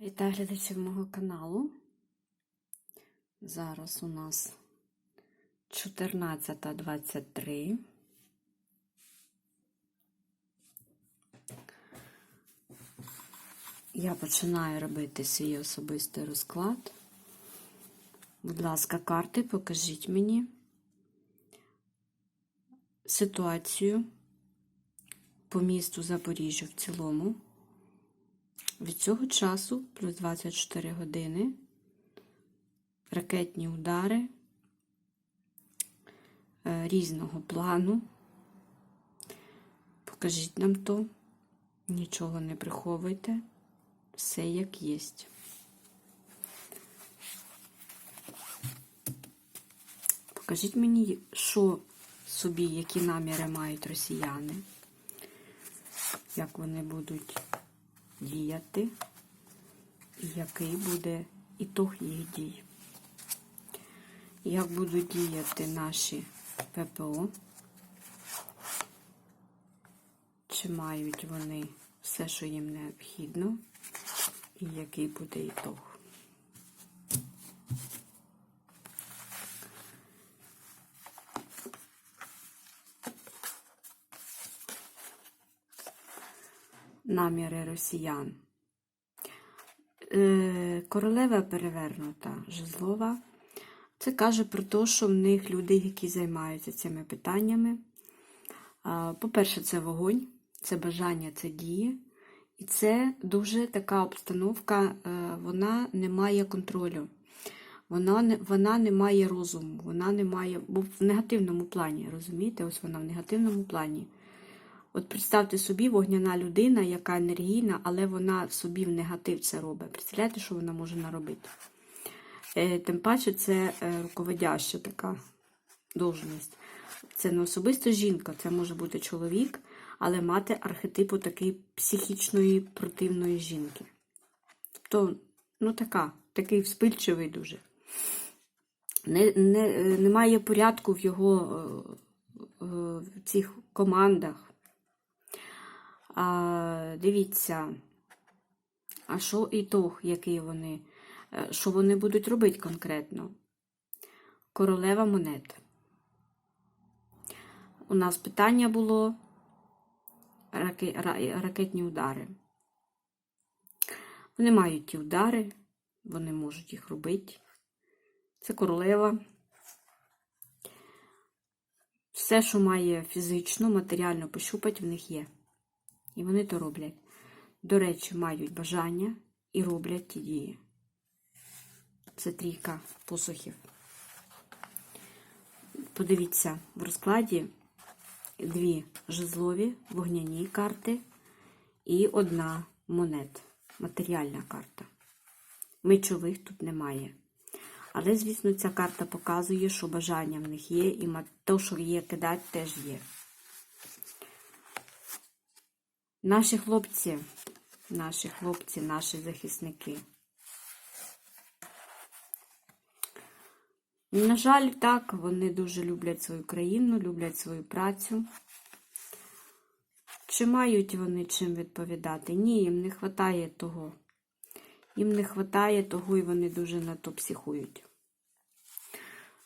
Вітаю глядачів мого каналу. Зараз у нас 14.23. Я починаю робити свій особистий розклад. Будь ласка, карти, покажіть мені ситуацію по місту Запоріжжя в цілому. Від цього часу плюс 24 години, ракетні удари е, різного плану. Покажіть нам то, нічого не приховуйте, все як є. Покажіть мені, що собі, які наміри мають росіяни, як вони будуть діяти, який буде ітог їх дій. Як будуть діяти наші ППО? Чи мають вони все, що їм необхідно, і який буде ітог? Наміри росіян. Е, Королева перевернута жезлова. Це каже про те, що в них люди, які займаються цими питаннями. По-перше, це вогонь, це бажання, це дії. І це дуже така обстановка, е, вона не має контролю. Вона не, вона не має розуму, вона не має, бо в негативному плані, розумієте, ось вона в негативному плані. От представте собі вогняна людина, яка енергійна, але вона собі в негатив це робить. Представляєте, що вона може наробити? Е, Тим паче, це е, руководяща така должність. Це не особисто жінка, це може бути чоловік, але мати архетипу такої психічної противної жінки. Тобто, ну така, такий вспильчивий дуже. Не, не, е, Немає порядку в його в цих командах. Дивіться, а що ітог, який вони, е, що вони будуть робити конкретно? Королева монет. У нас питання було раке- ра- ракетні удари. Вони мають ті удари, вони можуть їх робити. Це королева. Все, що має фізично, матеріально пощупати, в них є. І вони то роблять. До речі, мають бажання і роблять ті дії. Це трійка посухів. Подивіться, в розкладі дві жезлові вогняні карти і одна монет. Матеріальна карта. Мечових тут немає. Але, звісно, ця карта показує, що бажання в них є, і те, що є кидати, теж є. Наші хлопці, наші хлопці, наші захисники. На жаль, так, вони дуже люблять свою країну, люблять свою працю. Чи мають вони чим відповідати? Ні, їм не вистачає того. Їм не вистачає того, і вони дуже на то психують.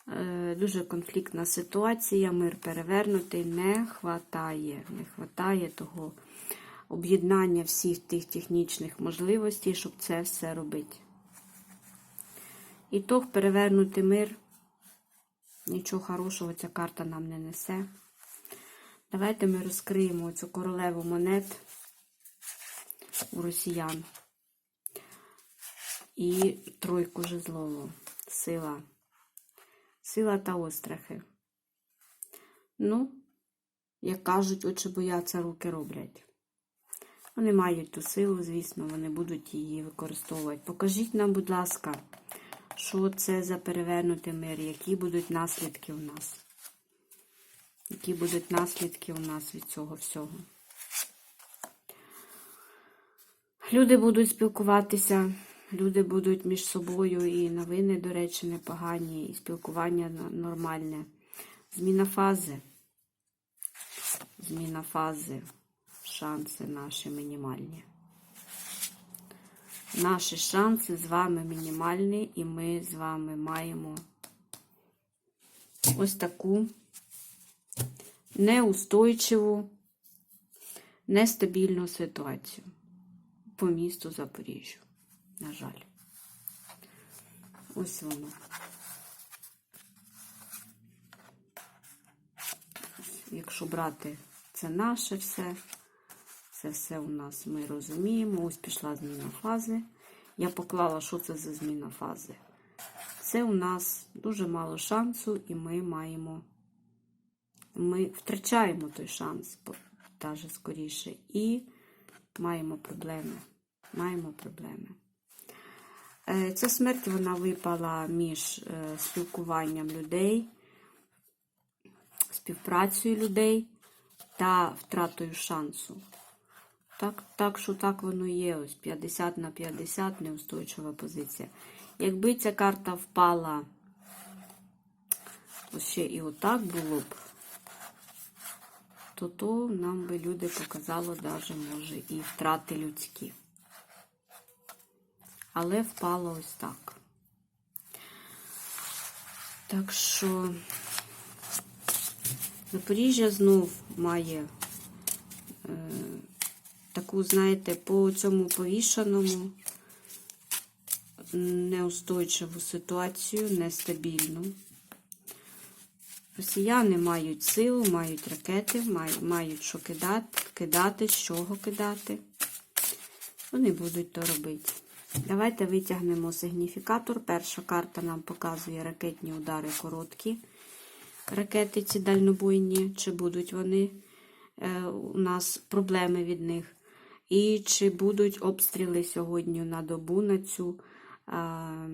Е, Дуже конфліктна ситуація, мир перевернутий, не вистачає. Не вистачає того об'єднання всіх тих технічних можливостей, щоб це все робити. Ітог перевернути мир. Нічого хорошого ця карта нам не несе. Давайте ми розкриємо цю королеву монет у росіян. І тройку жезлову. Сила. Сила та острахи. Ну, як кажуть, очі бояться, руки роблять. Вони мають ту силу, звісно, вони будуть її використовувати. Покажіть нам, будь ласка, що це за перевернутий мир, які будуть наслідки у нас. Які будуть наслідки у нас від цього всього. Люди будуть спілкуватися, люди будуть між собою, і новини, до речі, непогані, і спілкування нормальне. Зміна фази. Зміна фази шанси наші мінімальні. Наші шанси з вами мінімальні, і ми з вами маємо ось таку неустойчиву, нестабільну ситуацію по місту Запоріжжя. На жаль. Ось воно. Якщо брати це наше все, це все у нас ми розуміємо. Ось пішла зміна фази. Я поклала, що це за зміна фази. Це у нас дуже мало шансу, і ми маємо, ми втрачаємо той шанс, навіть скоріше, і маємо проблеми. Маємо проблеми. Е, Ця смерть вона випала між е, спілкуванням людей, співпрацею людей та втратою шансу. Так, так що так воно є. Ось 50 на 50 неустойчива позиція. Якби ця карта впала, ось ще і отак було б, то то нам би люди показало даже, може, і втрати людські. Але впало ось так. Так що Запоріжжя знов має е, таку, знаєте, по цьому повішаному неустойчиву ситуацію, нестабільну. Росіяни мають силу, мають ракети, мають, що кидати, кидати, з чого кидати. Вони будуть то робити. Давайте витягнемо сигніфікатор. Перша карта нам показує ракетні удари короткі. Ракети ці дальнобойні, чи будуть вони е, у нас проблеми від них. І чи будуть обстріли сьогодні на добу на цю а,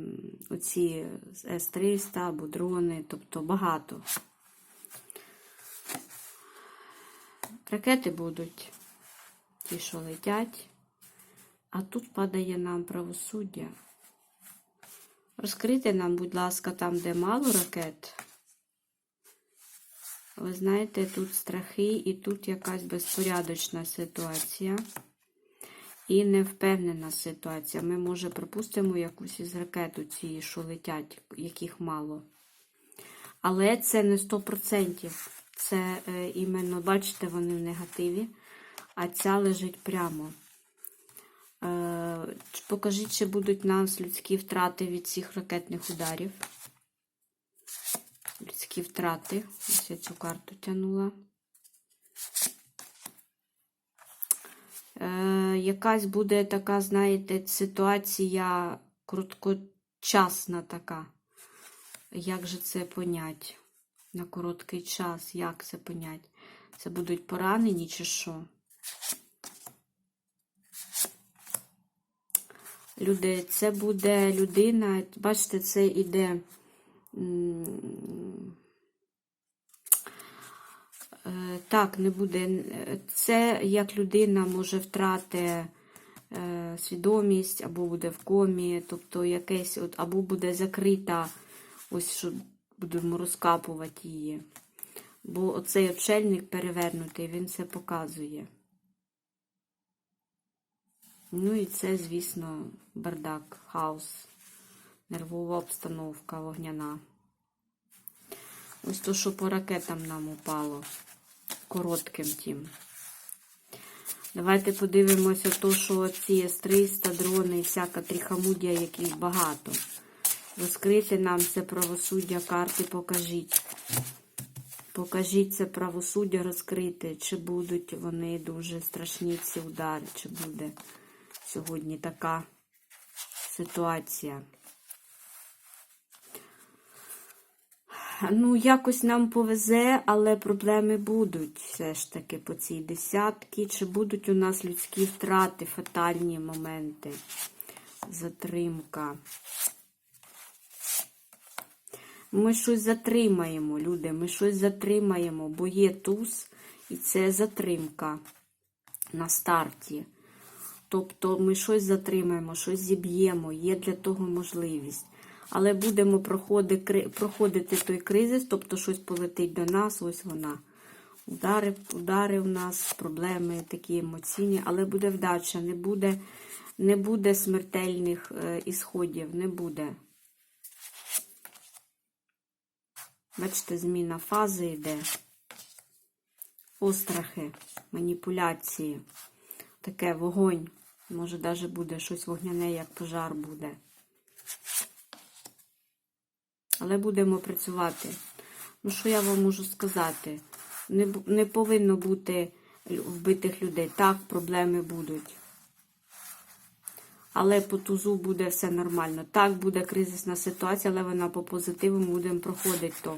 оці С-300 або дрони, тобто багато. Ракети будуть ті, що летять. А тут падає нам правосуддя. Розкрийте нам, будь ласка, там, де мало ракет. Ви знаєте, тут страхи і тут якась безпорядочна ситуація. І невпевнена ситуація. Ми, може, пропустимо якусь із ракет у ці, що летять, яких мало. Але це не 100%. Це е, іменно, бачите, вони в негативі, а ця лежить прямо. Е, покажіть, чи будуть нас людські втрати від цих ракетних ударів. Людські втрати. Ось я цю карту тянула. Е, якась буде така, знаєте, ситуація короткочасна така. Як же це понять? На короткий час, як це понять? Це будуть поранені чи що? Люди, це буде людина, бачите, це іде. Е, Так, не буде. Це як людина може втрати е, свідомість, або буде в комі, тобто якесь, от, або буде закрита, ось що будемо розкапувати її. Бо оцей очельник перевернутий, він це показує. Ну і це, звісно, бардак, хаос, нервова обстановка вогняна. Ось то, що по ракетам нам упало. Коротким тим. Давайте подивимося, то, що ці С-300, дрони і всяка трихамудія, яких багато. Розкрити нам це правосуддя, карти покажіть. Покажіть це правосуддя розкрити, чи будуть вони дуже страшні ці удари, чи буде сьогодні така ситуація. Ну, якось нам повезе, але проблеми будуть все ж таки по цій десятки. Чи будуть у нас людські втрати, фатальні моменти, затримка. Ми щось затримаємо, люди, ми щось затримаємо, бо є туз, і це затримка на старті. Тобто ми щось затримаємо, щось зіб'ємо, є для того можливість. Але будемо проходити той кризис, тобто щось полетить до нас, ось вона. Удари удари у нас, проблеми такі емоційні, але буде вдача, не буде Не буде смертельних е, ісходів, не буде. Бачите, зміна фази йде. Острахи, маніпуляції. Таке вогонь. Може, навіть буде щось вогняне, як пожар буде. Але будемо працювати. Ну, що я вам можу сказати? Не, не повинно бути вбитих людей. Так, проблеми будуть. Але по тузу буде все нормально. Так, буде кризисна ситуація, але вона по позитиву будемо проходити то.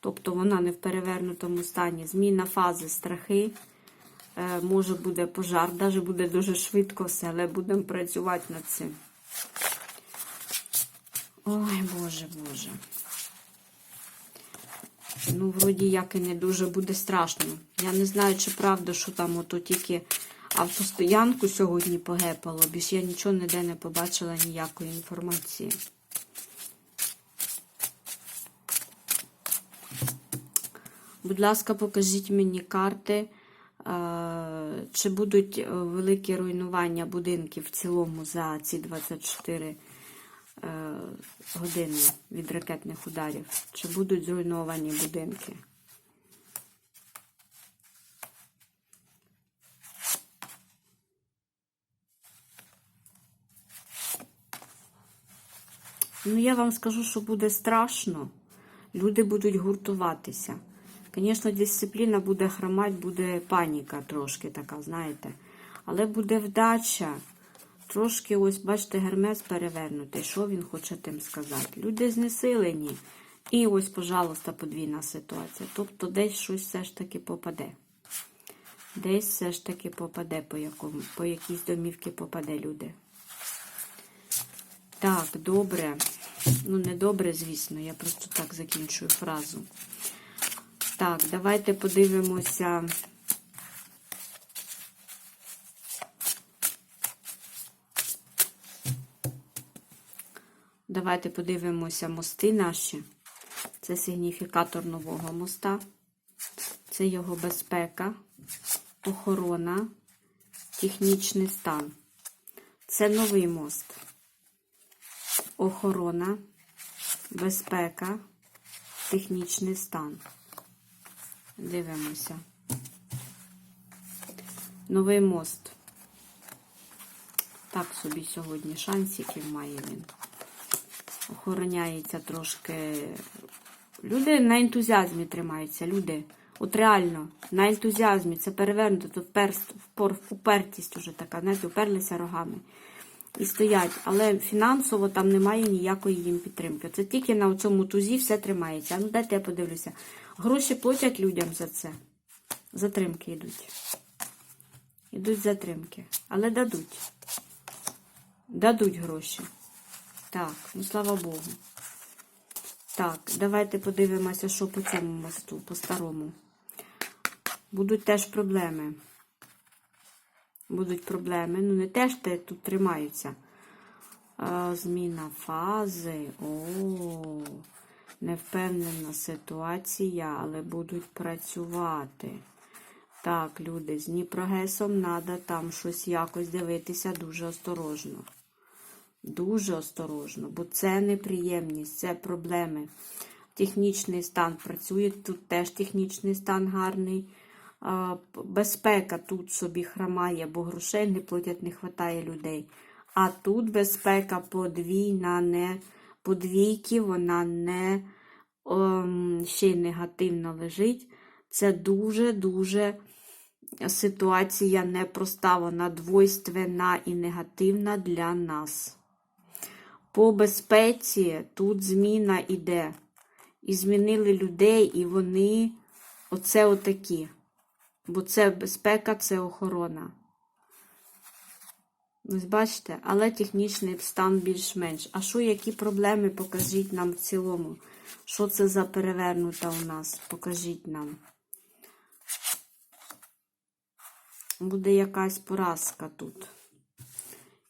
Тобто вона не в перевернутому стані. Зміна фази, страхи. Е, може буде пожар, навіть буде дуже швидко все, але будемо працювати над цим. Ой, Боже, Боже. Ну, вроді як і не дуже буде страшно. Я не знаю, чи правда, що там ото тільки автостоянку сьогодні погепало, більш я нічого ніде не побачила ніякої інформації. Будь ласка, покажіть мені карти, е, чи будуть е, великі руйнування будинків в цілому за ці 24 е, години від ракетних ударів? Чи будуть зруйновані будинки? Ну, я вам скажу, що буде страшно. Люди будуть гуртуватися. Звісно, дисципліна буде хромати, буде паніка трошки така, знаєте. Але буде вдача. Трошки, ось, бачите, гермес перевернутий. Що він хоче тим сказати? Люди знесилені. І ось, пожалуйста, подвійна ситуація. Тобто десь щось все ж таки попаде. Десь все ж таки попаде, по, якому, по якійсь домівці попаде люди. Так, добре. Ну, не добре, звісно, я просто так закінчую фразу. Так, давайте подивимося. Давайте подивимося мости наші. Це сигніфікатор нового моста. Це його безпека, охорона, технічний стан. Це новий мост. Охорона, безпека, технічний стан. Дивимося. Новий мост. Так собі сьогодні шансиків має він. Охороняється трошки. Люди на ентузіазмі тримаються. Люди. От реально, на ентузіазмі. Це перевернуто, то вперст, впор, упертість уже така, знаєте, уперлися рогами. І стоять. Але фінансово там немає ніякої їм підтримки. Це тільки на цьому тузі все тримається. Ну дайте я подивлюся. Гроші платять людям за це. Затримки йдуть. Йдуть затримки. Але дадуть. Дадуть гроші. Так, ну слава Богу. Так, давайте подивимося, що по цьому мосту, по старому. Будуть теж проблеми. Будуть проблеми. Ну, не теж те тут тримаються. А, зміна фази. О, невпевнена ситуація, але будуть працювати. Так, люди, з Дніпрогесом треба там щось якось дивитися дуже осторожно. Дуже осторожно, бо це неприємність, це проблеми. Технічний стан працює, тут теж технічний стан гарний. Безпека тут собі хромає, бо грошей не платять, не вистачає людей. А тут безпека подвійна, не подвійки, вона не ем, ще й негативно лежить. Це дуже-дуже ситуація непроста, вона двойственна і негативна для нас. По безпеці тут зміна іде. І змінили людей, і вони оце отакі. Бо це безпека, це охорона. Ось бачите, але технічний стан більш-менш. А що, які проблеми? Покажіть нам в цілому. Що це за перевернута у нас? Покажіть нам. Буде якась поразка тут.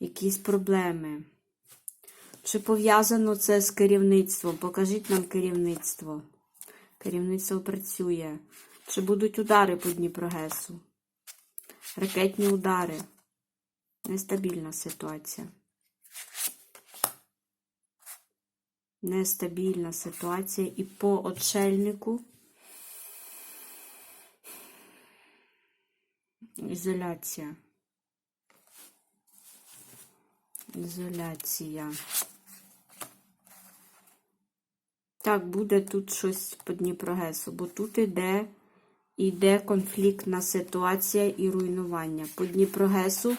Якісь проблеми. Чи пов'язано це з керівництвом? Покажіть нам керівництво. Керівництво працює. Чи будуть удари по Дніпрогесу? Ракетні удари. Нестабільна ситуація. Нестабільна ситуація і по очельнику. Ізоляція. Ізоляція. Так, буде тут щось по Дніпрогесу, бо тут іде, іде конфліктна ситуація і руйнування. По Дніпрогесу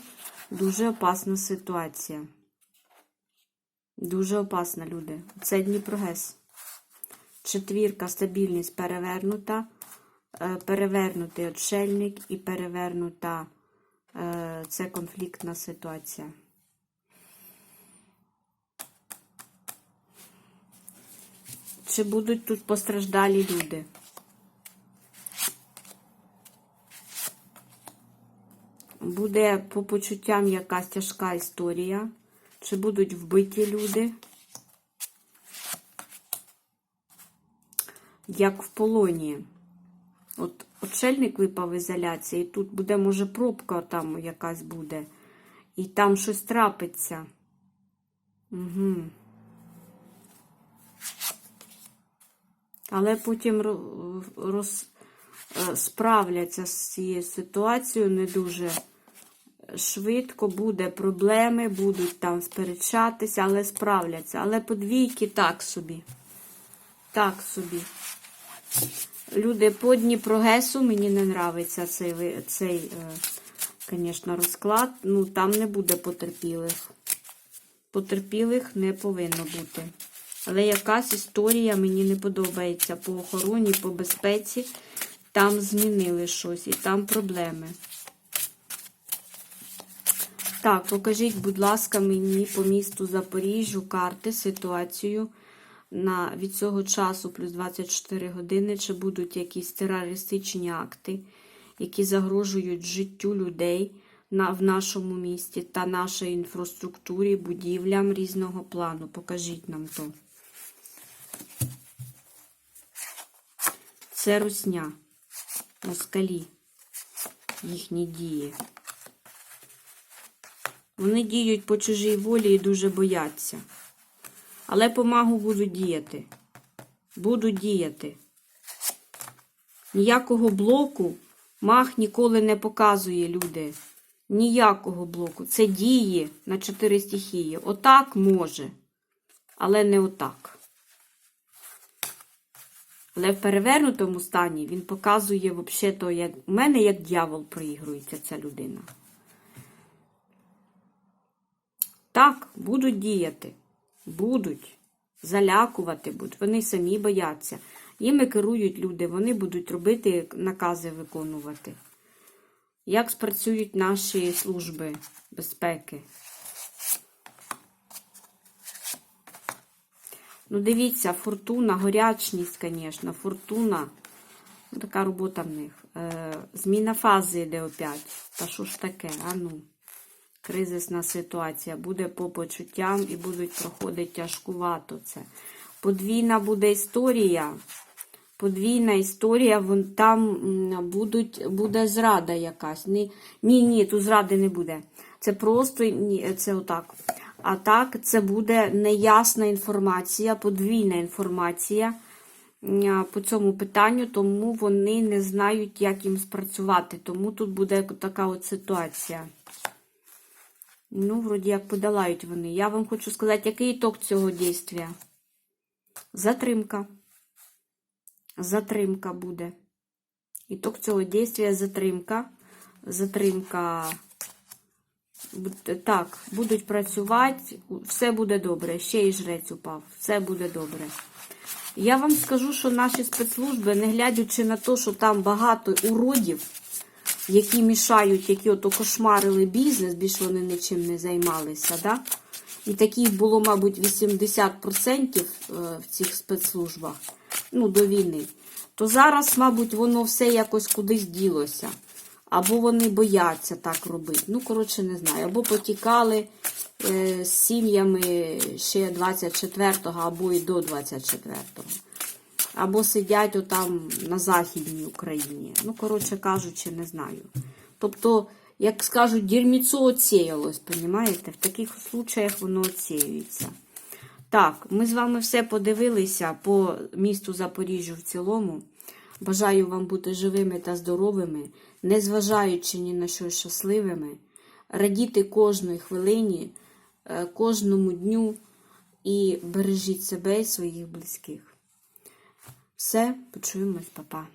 дуже опасна ситуація. Дуже опасна, люди. Це Дніпрогес. Четвірка, стабільність перевернута, е, перевернутий отшельник і перевернута е, це конфліктна ситуація. Чи будуть тут постраждалі люди? Буде по почуттям якась тяжка історія. Чи будуть вбиті люди? Як в полоні. От очельник випав із ізоляції, тут буде, може, пробка там якась буде. І там щось трапиться. Угу. Але потім роз, е, справляться з цією ситуацією не дуже швидко, буде проблеми, будуть там сперечатися, але справляться. Але подвійки так собі. Так собі. Люди по Дніпрогесу, мені не нравиться цей, цей е, звісно, розклад. Ну, там не буде потерпілих. Потерпілих не повинно бути. Але якась історія мені не подобається по охороні, по безпеці. Там змінили щось і там проблеми. Так, покажіть, будь ласка, мені по місту Запоріжжю карти, ситуацію на від цього часу плюс 24 години, чи будуть якісь терористичні акти, які загрожують життю людей на, в нашому місті та нашій інфраструктурі, будівлям різного плану. Покажіть нам то. Це русня, москалі, їхні дії. Вони діють по чужій волі і дуже бояться. Але по магу будуть діяти. Будуть діяти. Ніякого блоку маг ніколи не показує люди. Ніякого блоку. Це дії на чотири стихії. Отак може, але не отак. Але в перевернутому стані він показує, взагалі, як у мене як дьявол проігрується ця людина. Так, будуть діяти, будуть залякувати, будуть. Вони самі бояться. Їми керують люди, вони будуть робити накази виконувати. Як спрацюють наші служби безпеки? Ну, дивіться, фортуна, горячність, звісно, фортуна. Ну, така робота в них. Е, зміна фази йде опять. Та що ж таке? А ну. Кризисна ситуація. Буде по почуттям і будуть проходити тяжкувато це. Подвійна буде історія. Подвійна історія, вон там будуть, буде зрада якась. Ні, ні, ні, тут зради не буде. Це просто ні, це отак. А так, це буде неясна інформація, подвійна інформація по цьому питанню, тому вони не знають, як їм спрацювати. Тому тут буде така от ситуація. Ну, вроді як подолають вони. Я вам хочу сказати, який ітог цього дійства? Затримка. Затримка буде. Ітог цього дійства затримка. Затримка. Так, будуть працювати, все буде добре. Ще й жрець упав. Все буде добре. Я вам скажу, що наші спецслужби, не глядячи на те, що там багато уродів, які мішають, які ото кошмарили бізнес, більш вони нічим не займалися. Да? І таких було, мабуть, 80% в цих спецслужбах ну, до війни. То зараз, мабуть, воно все якось кудись ділося. Або вони бояться так робити. Ну, коротше, не знаю. Або потікали е, з сім'ями ще 24-го, або і до 24-го. Або сидять отам на Західній Україні. Ну, коротше кажучи, не знаю. Тобто, як скажуть, дерьміцо оцеялось, понімаєте? В таких случаях воно оцеюється. Так, ми з вами все подивилися по місту Запоріжжю в цілому. Бажаю вам бути живими та здоровими, незважаючи ні на що щасливими, радіти кожної хвилині, е, кожному дню і бережіть себе і своїх близьких. Все, почуємось, папа.